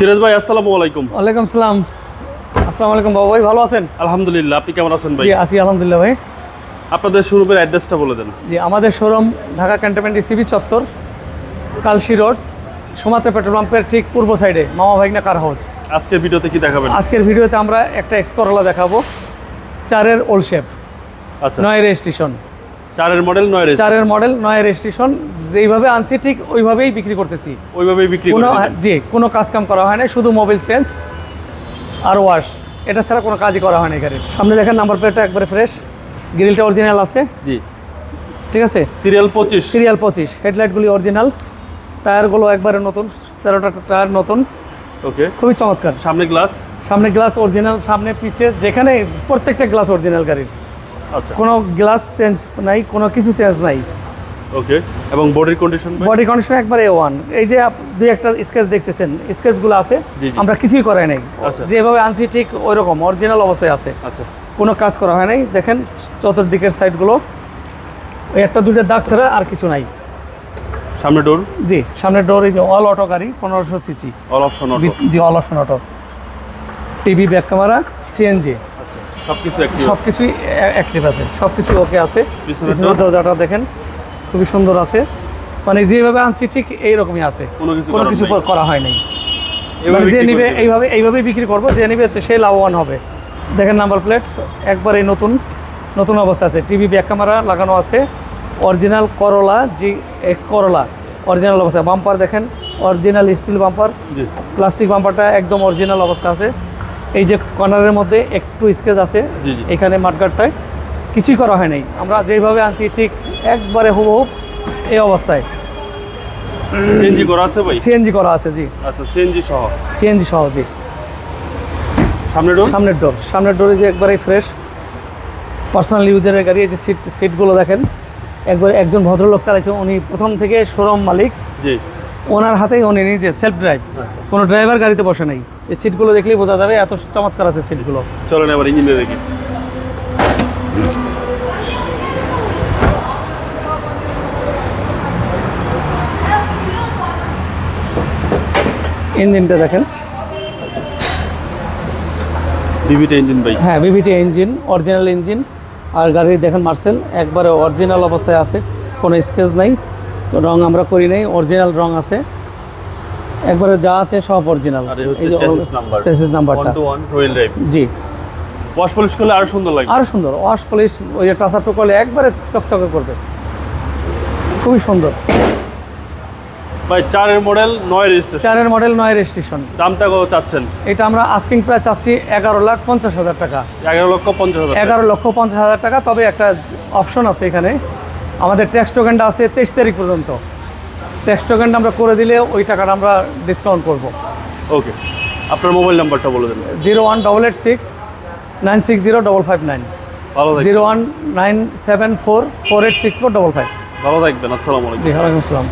সিরাজ ভাই আসসালামু আলাইকুম। ওয়ালাইকুম সালাম। আসসালামু আলাইকুম বাবু ভাই ভালো আছেন? আলহামদুলিল্লাহ আপনি কেমন আছেন ভাই? জি আছি আলহামদুলিল্লাহ ভাই। আপনাদের শোরুমের অ্যাড্রেসটা বলে দেন। জি আমাদের শোরুম ঢাকা ক্যান্টনমেন্ট সিবি চত্বর কালশি রোড সোমাতে পেট্রোল পাম্পের ঠিক পূর্ব সাইডে মামা ভাইগনা কার হাউস। আজকের ভিডিওতে কি দেখাবেন? আজকের ভিডিওতে আমরা একটা এক্স করলা দেখাবো চারের ওল্ড শেপ আচ্ছা। নয় রেজিস্ট্রেশন। চারের মডেল নয় চারের মডেল নয় রেজিস্ট্রেশন যেইভাবে আনছি ঠিক ওইভাবেই বিক্রি করতেছি। ওইভাবেই বিক্রি কোনো জি কোনো কাজ কাম করা হয় না শুধু মোবাইল চেঞ্জ আর ওয়াশ এটা ছাড়া কোনো কাজই করা হয় না এখানে। সামনে দেখেন নাম্বার প্লেটটা একবারে ফ্রেশ গ্রিলটা অরিজিনাল আছে। জি। ঠিক আছে? সিরিয়াল পঁচিশ। সিরিয়াল পঁচিশ। হেডলাইটগুলি অরিজিনাল টায়ারগুলো একবারে নতুন। তেরোটা টায়ার নতুন। ওকে খুবই চমৎকার। সামনে গ্লাস সামনে গ্লাস অরিজিনাল সামনে পিছে যেখানে প্রত্যেকটা গ্লাস অরিজিনাল গাড়ির। কোনো গ্লাস চেঞ্জ নাই কোনো কিছু চেঞ্জ নাই। ওকে এবং বডির কন্ডিশন বডি কন্ডিশন একবারে ওয়ান এই যে দুই একটা স্কেচ দেখতেছেন স্কেচগুলো আছে। আমরা কিছুই করাই নাই। আচ্ছা। যেভাবে আনছি ঠিক ওই রকম অরিজিনাল অবস্থায় আছে। আচ্ছা। কোনো কাজ করা হয় নাই। দেখেন চতুর্দিকের সাইডগুলো ওই একটা দুইটা দাগ ছাড়া আর কিছু নাই। সামনে ডোর জি সামনের ডোর এই যে অল অটো গাড়ি পনেরোশো CC all option auto G all option auto TV back camera CNG আচ্ছা সব কিছু একটি সব কিছুই অ্যাক্টিভ আছে। সব কিছু ওকে আছে পিছনের দরজাটা দেখেন খুবই সুন্দর আছে। মানে যেভাবে আনছি ঠিক এইরকমই আছে। কোনো কিছু। করা হয় নাই। মানে যে নিবে এইভাবে এইভাবেই বিক্রি করব যে নিবে সে লাভবান হবে। দেখেন নাম্বার প্লেট একবারে নতুন নতুন অবস্থা আছে। টিভি ব্যাক ক্যামেরা লাগানো আছে। Original Corolla G X Corolla original অবস্থা। বাম্পার দেখেন অরিজিনাল স্টিল বাম্পার প্লাস্টিক বাম্পারটা একদম অরিজিনাল অবস্থা আছে। এই যে কর্নারের মধ্যে একটু স্কেচ আছে। এখানে মাঠগাটটায় কিছুই করা হয় নাই। আমরা যেভাবে আনছি ঠিক একবারে হুবহুব এই অবস্থায়। সিএনজি করা আছে ভাই? সিএনজি করা আছে জি। আচ্ছা সিএনজি সহ? সিএনজি সহ জি। সামনের ডোর সামনের ডোর সামনের ডোরে যে একবারে ফ্রেশ পার্সোনাল ইউজারের গাড়ি এই যে সিট সিটগুলো দেখেন। একবার একজন ভদ্রলোক চালাইছে উনি প্রথম থেকে শোরুম মালিক। জি। ওনার হাতেই উনি নিজে সেলফ ড্রাইভ আচ্ছা। কোনো ড্রাইভার গাড়িতে বসে নাই। এই সিটগুলো দেখলেই বোঝা যাবে এত চমৎকার আছে সিটগুলো চলেন এবার ইঞ্জিনে দেখি। ইঞ্জিনটা দেখেন। বিবিটা ইঞ্জিন ভাই। হ্যাঁ বিভিটি ইঞ্জিন অরিজিনাল ইঞ্জিন আর গাড়ি দেখেন মার্সেল একবারে অরিজিনাল অবস্থায় আছে। কোনো স্কেচ নাই। রং আমরা করি নাই অরিজিনাল রং আছে। একবারে যা আছে সব অরিজিনাল। চেসিস নাম্বারটা জি। ওয়াশ পলিশ করলে আরও সুন্দর লাগবে। আরও সুন্দর। ওয়াশ পলিশ ওই যে টাচার টু করলে একবারে চকচকে করবে। খুবই সুন্দর। ভাই চারের মডেল নয় রেজিস্ট্রেশন চারের মডেল নয় রেজিস্ট্রেশন দামটা কত চাচ্ছেন? এটা আমরা আস্কিং প্রাইস চাচ্ছি এগারো লাখ পঞ্চাশ হাজার টাকা। এগারো লক্ষ পঞ্চাশ হাজার। এগারো লক্ষ পঞ্চাশ হাজার টাকা তবে একটা অপশন আছে এখানে। আমাদের ট্যাক্স টোকেনটা আছে তেইশ তারিখ পর্যন্ত। ট্যাক্স টোকেনটা আমরা করে দিলে ওই টাকাটা আমরা ডিসকাউন্ট করব। ওকে আপনার মোবাইল নাম্বারটা বলে দেন। Zero one double eight six nine six zero double five nine. ভালো zero one nine seven four four eight six four double five. ভালো থাকবেন। আসসালামু আলাইকুম। জি ওয়ালাইকুম আসসালাম।